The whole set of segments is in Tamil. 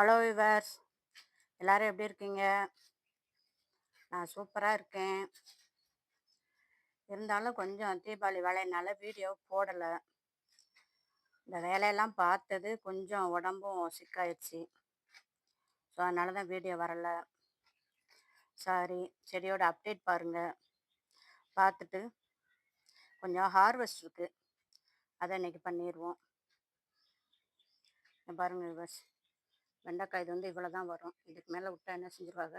ஹலோ விவர்ஸ் எல்லாரும் எப்படி இருக்கீங்க? நான் சூப்பராக இருக்கேன். இருந்தாலும் கொஞ்சம் தீபாவளி வேலையினால வீடியோ போடலை. இந்த வேலையெல்லாம் பார்த்தது கொஞ்சம் உடம்பும் சிக்காயிடுச்சு ஸோ அதனால தான் வீடியோ வரலை. சாரி செடியோட அப்டேட் பாருங்கள் பார்த்துட்டு கொஞ்சம் ஹார்வெஸ்ட் இருக்குது அதை இன்றைக்கி பண்ணிடுவோம் பாருங்கள் விவர்ஸ் வெண்டைக்காய் இது வந்து இவ்வளோ தான் வரும். இதுக்கு மேலே விட்டா என்ன செஞ்சிருவாங்க?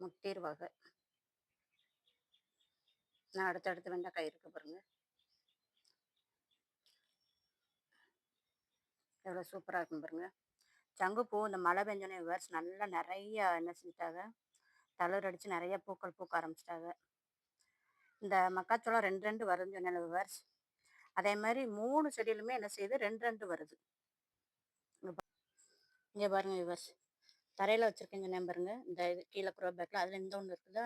முட்டிடுவாங்க நான் அடுத்தடுத்து வெண்டைக்காய் இருக்கு பாருங்க. எவ்வளோ சூப்பராக இருக்கும் பாருங்க. சங்குப்பூ இந்த மழை பெஞ்சோன்னே விவர்ஸ் நல்லா நிறைய என்ன செஞ்சிட்டாங்க. தளர் அடித்து நிறைய பூக்கள் பூக்க ஆரம்பிச்சிட்டாங்க. இந்த மக்காச்சோளம் ரெண்டு ரெண்டு வருதுன்னு சொன்னேன் விவர்ஸ் அதே மாதிரி மூணு செடியிலுமே என்ன செய்யுது? ரெண்டு ரெண்டு வருது. இங்கே பாருங்கள் விவர்ஸ். தரையில் வச்சுருக்கேன் சொன்னேன் பாருங்க. இந்த இது கீழே ப்ரோ பேக்கில் அதில் இந்த ஒன்று இருக்குதா?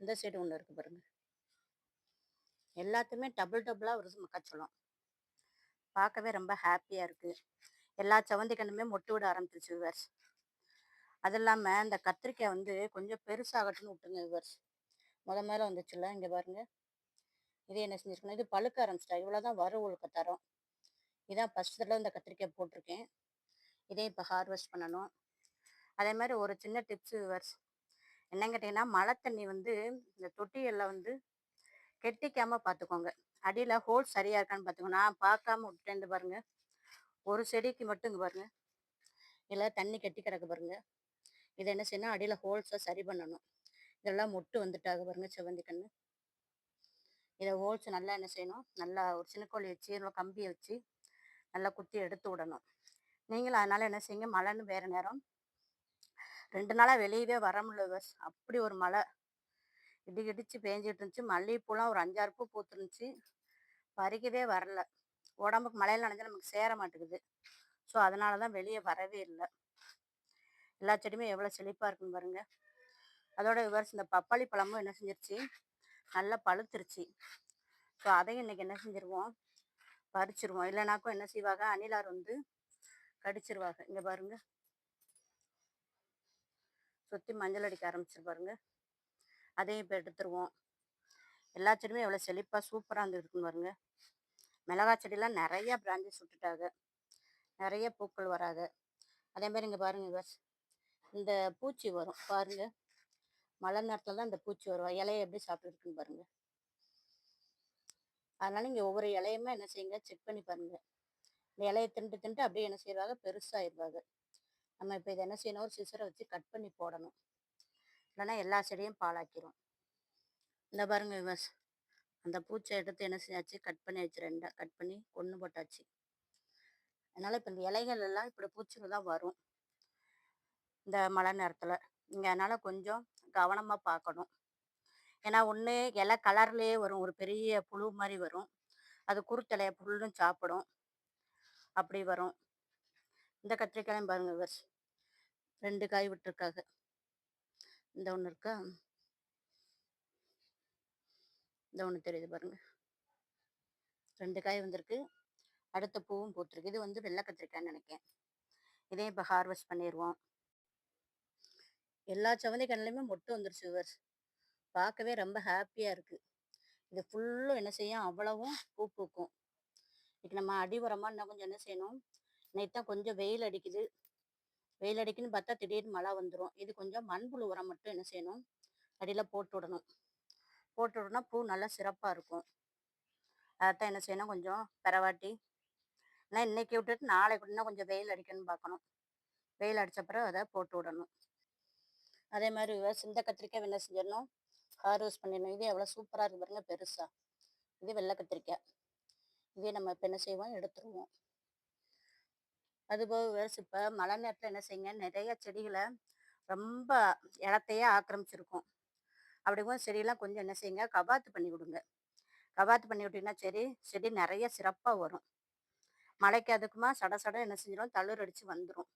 இந்த சைடு ஒன்று இருக்குது பாருங்கள் எல்லாத்துமே டபுள் டபுளாக வருது மக்காச்சோளம். பார்க்கவே ரொம்ப ஹாப்பியாக இருக்குது எல்லா சவந்தி கண்ணுமே மொட்டு விட ஆரம்பிச்சிருச்சு விவர்ஸ். அது இல்லாமல் இந்த கத்திரிக்காய் வந்து கொஞ்சம் பெருசாகட்டும்னு விட்டுங்க விவர்ஸ். முத மேலே வந்துச்சுல்ல இங்கே பாருங்க. இது என்ன செஞ்சுருக்கணும்? இது பழுக்க ஆரம்பிச்சிட்டா. இவ்வளோ தான் வறு உழுக்க தரோம். இதான் ஃபஸ்ட் தடவை இந்த கத்திரிக்காய் போட்டிருக்கேன். இதே இப்போ ஹார்வெஸ்ட் பண்ணணும். அதே மாதிரி ஒரு சின்ன டிப்ஸ் விவர்ஸ் என்னன்னு கேட்டிங்கன்னா மழை தண்ணி வந்து இந்த தொட்டிகளில் வந்து கெட்டிக்காமல் பார்த்துக்கோங்க அடியில் ஹோல் சரியாக இருக்கான்னு பார்த்துக்கோங்க நான் பார்க்காம விட்டுட்டேன் பாருங்க. ஒரு செடிக்கு மட்டும் இங்கே பாருங்க. இதில் தண்ணி கெட்டி கிடக்கு பாருங்க. இதை என்ன செய்யணும்? அடியில் ஹோல்ஸை சரி பண்ணணும். இதெல்லாம் மொட்டு வந்துட்டாக பாருங்க செவந்தி கண்ணு. இதை ஹோல்ஸ் நல்லா என்ன செய்யணும்? நல்லா ஒரு சின்ன கோழி வச்சு கம்பியை வச்சு நல்லா குத்தி எடுத்து விடணும். நீங்களும் அதனால் என்ன செய்யுங்க? மழைன்னு வேறு நேரம். ரெண்டு நாளாக வெளியவே வர முடியல பஸ் அப்படி ஒரு மழை. இடி இடிச்சு பேஞ்சிட்டு இருந்துச்சு மல்லிகைப்பூலாம் ஒரு அஞ்சாறு பூ பூத்துருந்துச்சு. பறிக்கவே வரல. உடம்புக்கு மழையில் நனைஞ்சா நமக்கு சேர மாட்டேங்குது. ஸோ அதனால தான் வெளியே வரவே இல்லை. எல்லா செடியுமே எவ்வளோ செழிப்பாக இருக்குன்னு பாருங்க. அதோட விவரிச்சு இந்த பப்பாளி பழமும் என்ன செஞ்சிருச்சு? நல்லா பழுத்துருச்சு. ஸோ அதையும் இன்னைக்கு என்ன செஞ்சிருவோம்? பறிச்சிருவோம். இல்லைனாக்கும் என்ன செய்வாங்க? அணிலார் வந்து கடிச்சிருவாங்க. இங்க பாருங்க. சுத்தி மஞ்சள் அடிக்க ஆரம்பிச்சிரு பாருங்க. அதையும் இப்போ எடுத்துருவோம். எல்லா செடியுமே எவ்வளோ செழிப்பாக சூப்பராக இருந்துருக்குன்னு பாருங்க. மிளகா செடியெலாம் நிறைய பிரான்ச்சஸ் விட்டுட்டாங்க. நிறைய பூக்கள் வராங்க அதே மாதிரி இங்கே பாருங்க பஸ் இந்த பூச்சி வரும். பாருங்க. மழை நேரத்தில் தான் இந்த பூச்சி வரும். இலையை எப்படி சாப்பிட்டுருக்குன்னு பாருங்க. அதனால இங்கே ஒவ்வொரு இலையுமே என்ன செய்யுங்க செக் பண்ணி பாருங்க. இந்த இலையை திண்டு திண்டு அப்படியே என்ன செய்வாங்க பெருசாகிடுவாங்க நம்ம இப்போ இதை என்ன செய்யணும்? ஒரு சிசரை வச்சு கட் பண்ணி போடணும். இல்லைன்னா எல்லா செடியும் பாலாக்கிரும் இந்த பாருங்க விவஸ். அந்த பூச்சை எடுத்து என்ன செஞ்சாச்சு? கட் பண்ணி வச்சு ரெண்டா கட் பண்ணி கொன்று போட்டாச்சு. அதனால இப்போ இந்த இலைகள் எல்லாம் இப்படி பூச்சிகள் தான் வரும். இந்த மழை நேரத்தில். இங்கே அதனால கொஞ்சம் கவனமாக பார்க்கணும். ஏன்னா ஒன்று இலை கலர்லேயே வரும். ஒரு பெரிய புழு மாதிரி வரும். அது குருத்தலைய புல்லும் சாப்பிடும். அப்படி வரும். இந்த கத்திரிக்காயும் பாருங்க விவர்ஸ் ரெண்டு காய் விட்டுருக்காங்க இந்த ஒன்று இருக்கா? இந்த ஒன்று தெரியுது பாருங்க. ரெண்டு காய் வந்திருக்கு. அடுத்த பூவும் பூத்துருக்கு. இது வந்து வெள்ளை கத்திரிக்காய்ன்னு நினைக்கேன் இதையும் இப்போ ஹார்வெஸ்ட் பண்ணிடுவோம் எல்லா சவந்தி கண்ணிலையுமே மொட்டு வந்துருச்சு விவர்ஸ் பார்க்கவே ரொம்ப ஹாப்பியாக இருக்குது இது ஃபுல்லும் என்ன செய்யும்? அவ்வளவும் பூ பூக்கும். இதுக்கு நம்ம அடி உரமாக இன்னும் கொஞ்சம் என்ன செய்யணும்? நைட் தான் கொஞ்சம் வெயில் அடிக்குது. வெயில் அடிக்குன்னு பார்த்தா திடீர்னு மழை வந்துடும் இது கொஞ்சம் மண்புழு உரம் மட்டும் என்ன செய்யணும்? அடியில் போட்டு விடணும். போட்டு விடனா பூ நல்லா சிறப்பாக இருக்கும். அதைத்தான் என்ன செய்யணும்? கொஞ்சம் பெறவாட்டி ஆனால் இன்னைக்கு விட்டுட்டு நாளைக்கு இன்னும் கொஞ்சம் வெயில் அடிக்கணும்னு பார்க்கணும். வெயில் அடித்த பிறகு அதை போட்டு விடணும். அதே மாதிரி சிந்த கத்திரிக்காய் என்ன செஞ்சிடணும். ஹார்வெஸ்ட் பண்ணிடணும். இது எவ்வளோ சூப்பராக இருக்கு பாருங்க பெருசாக இது வெள்ளை கத்திரிக்காய். இதே நம்ம இப்போ என்ன செய்வோம் எடுத்துருவோம். அதுபோக வேறு இப்போ மழை நேரத்தில் என்ன செய்யுங்க? நிறைய செடிகளை ரொம்ப இடத்தையே ஆக்கிரமிச்சிருக்கும். அப்படிங்கும் செடியெல்லாம் கொஞ்சம் என்ன செய்யுங்க? கபாத்து பண்ணி விடுங்க. கபாத்து பண்ணி விட்டிங்கன்னா சரி செடி நிறைய சிறப்பாக வரும். மழைக்கு அதுக்குமா சட சட என்ன செஞ்சிடும் தளிர் அடித்து வந்துடும்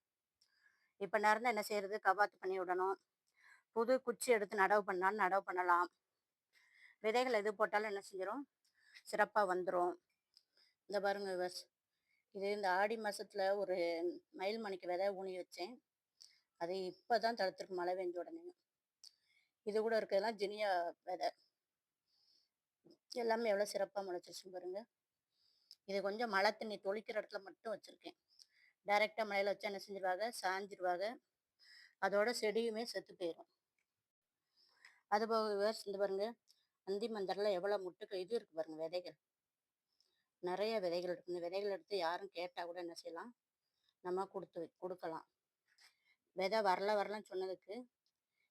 இப்போ நேரம் என்ன செய்யறது? கபாத்து பண்ணி விடணும். புது குச்சி எடுத்து நடவு பண்ணாலும் நடவு பண்ணலாம். விதைகள் எது போட்டாலும் என்ன செஞ்சிடும் சிறப்பாக வந்துடும் இந்த பாருங்க விவர்ஸ் இது இந்த ஆடி மாதத்தில் ஒரு மயில் மணிக்கு விதை ஊனி வச்சேன். அது இப்போ தான் தடுத்துருக்கு மழை பெஞ்ச உடனே. இது கூட இருக்கிறதெல்லாம் ஜினியா விதை. எல்லாமே எவ்வளோ சிறப்பாக முளைச்சிருச்சு பாருங்க. இது கொஞ்சம் மழை தண்ணி தொளிக்கிற இடத்துல மட்டும் வச்சுருக்கேன். டைரெக்டாக மழையில் வச்சா என்ன செஞ்சிருவாங்க? சாஞ்சிருவாங்க. அதோட செடியுமே செத்து போயிடும் அதுபோக விவர்ஸ் இந்த பாருங்க அந்தி மந்தரில் எவ்வளோ முட்டுக்கள் இது இருக்குது பாருங்கள் விதைகள். நிறைய விதைகள் இருக்கு. இந்த விதைகள் எடுத்து யாரும் கேட்டால் கூட என்ன செய்யலாம்? நம்ம கொடுத்து கொடுக்கலாம். விதை வரல வரலன்னு சொன்னதுக்கு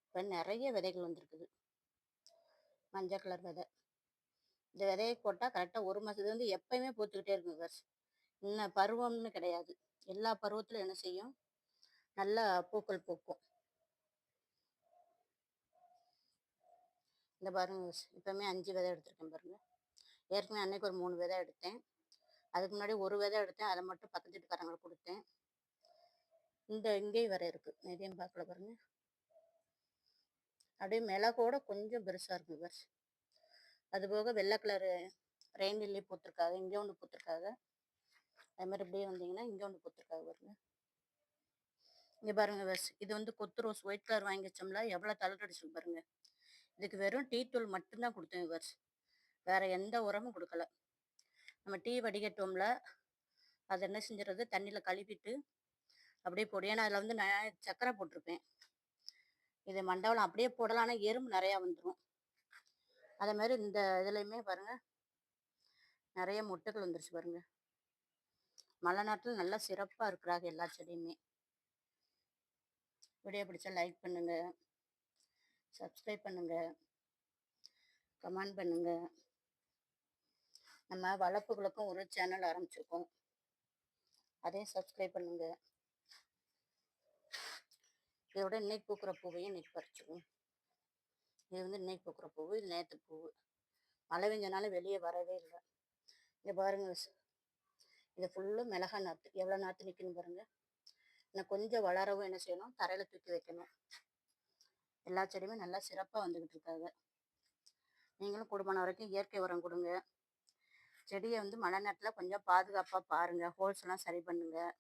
இப்போ நிறைய விதைகள் வந்திருக்குது. மஞ்சள் கலர் விதை. இந்த விதையை போட்டால் கரெக்டாக ஒரு மாதத்துக்கு வந்து எப்பயுமே பூத்துக்கிட்டே இருக்கும் விவர்ஸ் இன்னும் பருவம்னு கிடையாது. எல்லா பருவத்திலும் என்ன செய்யும்? நல்லா பூக்கள் பூக்கும். இந்த பாருங்க இப்பவுமே அஞ்சு விதை எடுத்திருக்கேன் பாருங்க. ஏற்கனவே அன்னைக்கு ஒரு மூணு விதை எடுத்தேன். அதுக்கு முன்னாடி ஒரு விதை எடுத்தேன். அதை மட்டும் பக்கத்து வீட்டுக்காரங்களுக்கு கொடுத்தேன். இந்த இங்கேயும் வர இருக்கு. இதையும் பார்க்கல பாருங்க. அப்படியே மிளகோட கொஞ்சம் பெருசாக இருக்கு பஸ் அது போக வெள்ளை கலரு ரெயின் லில்லி பூத்துருக்காங்க இங்கே ஒன்று பூத்துருக்காங்க அது மாதிரி இப்படியே வந்தீங்கன்னா இங்கே ஒன்று பூத்துருக்காங்க பாருங்க. இங்கே பாருங்க பஸ் இது வந்து கொத்து ரோஸ் ஒயிட் கலர் வாங்கி வச்சோம்ல எவ்வளோ தளர் அடிச்சு பாருங்க. இதுக்கு வெறும் டீ தூள் மட்டும்தான் கொடுத்தேன் பஸ் வேற எந்த உரமும் கொடுக்கல. நம்ம டீ வடிகட்டோம்ல அதை என்ன செஞ்சிடறது தண்ணியில் கழுவிட்டு அப்படியே போடு. ஏன்னா அதில் வந்து நான் சக்கரை போட்டிருப்பேன். இது மண்டபம் அப்படியே போடலாம். ஆனால் எறும்பு நிறையா வந்துடும் அதே மாதிரி இந்த இதுலையுமே பாருங்க. நிறைய முட்டைகள் வந்துருச்சு பாருங்க. மழை நாட்டில் நல்லா சிறப்பாக இருக்கிறாங்க எல்லா செடியுமே. வீடியோ பிடிச்சா லைக் பண்ணுங்கள் சப்ஸ்கிரைப் பண்ணுங்கள் கமெண்ட் பண்ணுங்கள் நம்ம வளர்ப்புகளுக்கும் ஒரு சேனல் ஆரம்பிச்சிருக்கோம். அதையும் சப்ஸ்கிரைப் பண்ணுங்க. இதோட இன்னைக்கு பூக்கிற பூவையும் இன்னைக்கு பறிச்சிருவோம் இது வந்து இன்னைக்கு பூக்கிற பூவு இது நேற்று பூவு மழை பெஞ்சனால வெளியே வரவே இல்லை. இங்கே பாருங்க இது ஃபுல்லும் மிளகா நாற்று எவ்வளோ நாற்று நிற்குன்னு பாருங்க. இன்னும் கொஞ்சம் வளரவும் என்ன செய்யணும்? தரையில் தூக்கி வைக்கணும். எல்லா செடியுமே நல்லா சிறப்பாக வந்துக்கிட்டு இருக்காங்க. நீங்களும் குடும்பம் வரைக்கும் இயற்கை உரம் கொடுங்க. செடியை வந்து மழை நேரத்தில் கொஞ்சம் பாதுகாப்பாக பாருங்கள் ஹோல்ஸ்லாம் சரி பண்ணுங்கள்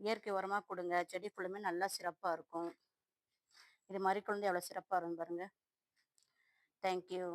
இயற்கை உரமாக கொடுங்க. செடி ஃபுல்லுமே நல்லா சிறப்பாக இருக்கும். இது மாதிரி குழந்தை எவ்வளோ சிறப்பாக இருக்கும் பாருங்கள் தேங்க்யூ